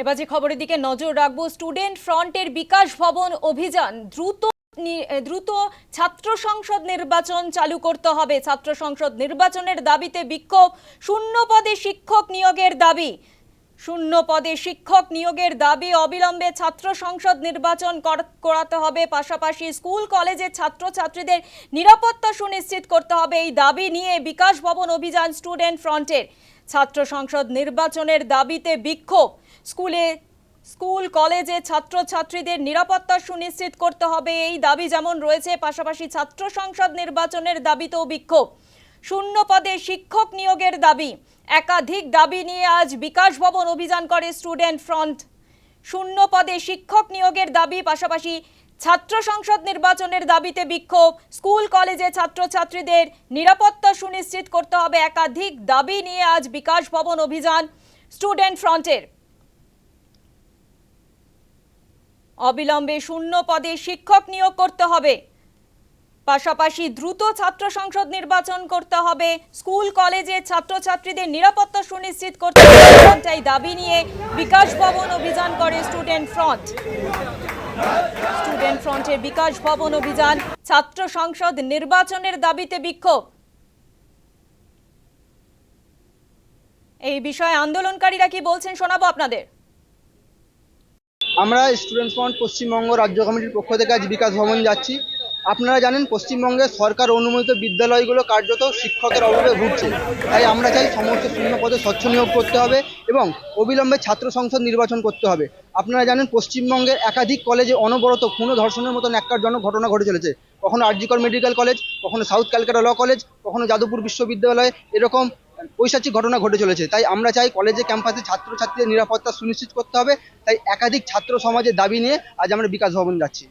এবার যে খবরের দিকে নজর রাখব, স্টুডেন্ট ফ্রন্টের বিকাশ ভবন অভিযান দ্রুত দ্রুত ছাত্র সংসদ নির্বাচন চালু করতে হবে। ছাত্র সংসদ নির্বাচনের দাবিতে বিক্ষোভ, শূন্য পদে শিক্ষক নিয়োগের দাবি। শূন্য পদে শিক্ষক নিয়োগের দাবি অবিলম্বে ছাত্র সংসদ নির্বাচন কর- করাতে হবে। পাশাপাশি স্কুল, কলেজের ছাত্রছাত্রীদের নিরাপত্তা সুনিশ্চিত করতে হবে। এই দাবি নিয়ে বিকাশ ভবন অভিযান স্টুডেন্ট ফ্রন্টের। ছাত্র সংসদ নির্বাচনের দাবিতে বিক্ষোভ। স্কুলে, স্কুল, কলেজে ছাত্রছাত্রীদের নিরাপত্তা সুনিশ্চিত করতে হবে। এই দাবি যেমন রয়েছে, পাশাপাশি ছাত্র সংসদ নির্বাচনের দাবিতেও বিক্ষোভ। শূন্য পদে শিক্ষক নিয়োগের দাবি। একাধিক দাবি নিয়ে আজ বিকাশ ভবন অভিযান করে স্টুডেন্ট ফ্রন্ট। শূন্য পদে শিক্ষক নিয়োগের দাবি, পাশাপাশি ছাত্র সংসদ নির্বাচনের দাবিতে বিক্ষোভ। স্কুল, কলেজে ছাত্রছাত্রীদের নিরাপত্তা সুনিশ্চিত করতে হবে। একাধিক দাবি নিয়ে আজ বিকাশ ভবন অভিযান স্টুডেন্ট ফ্রন্টের। অবিলম্বে শূন্য পদে শিক্ষক নিয়োগ করতে হবে। পাশাপাশি দ্রুত ছাত্র সংসদ নির্বাচন করতে হবে। স্কুল, কলেজে ছাত্রছাত্রীদের নিরাপত্তা সুনিশ্চিত করতে হবে দাবি নিয়ে বিকাশ ভবন অভিযান করে স্টুডেন্ট ফ্রন্ট। স্টুডেন্ট ফ্রন্টের বিকাশ ভবন অভিযান ছাত্র সংসদ নির্বাচনের দাবিতে বিক্ষোভ। এই বিষয়ে আন্দোলনকারীরা কি বলছেন শোনাবো আপনাদের। আমরা স্টুডেন্ট ফ্রন্ট পশ্চিমবঙ্গ রাজ্য কমিটির পক্ষ থেকে আজ বিকাশ ভবন যাচ্ছি। আপনারা জানেন পশ্চিমবঙ্গের সরকার অনুমোদিত বিদ্যালয়গুলো কার্যত শিক্ষকের অভাবে ভুগছে। তাই আমরা চাই সমস্ত শূন্য পদে স্বচ্ছ নিয়োগ করতে হবে এবং অবিলম্বে ছাত্র সংসদ নির্বাচন করতে হবে। আপনারা জানেন পশ্চিমবঙ্গের একাধিক কলেজে অনবরত খুন ধর্ষণের মতো ন্যাক্কারজনক ঘটনা ঘটে চলেছে। কখনো আরজিকর মেডিকেল কলেজ, কখনো সাউথ ক্যালকাটা ল কলেজ, কখনো যাদবপুর বিশ্ববিদ্যালয় এরকম পৈশাচিক ঘটনা ঘটে চলেছে। তাই আমরা চাই কলেজে ক্যাম্পাসে ছাত্রছাত্রীদের নিরাপত্তা সুনিশ্চিত করতে হবে। তাই একাধিক ছাত্র সমাজের দাবি নিয়ে আজ আমরা বিকাশ ভবন যাচ্ছি।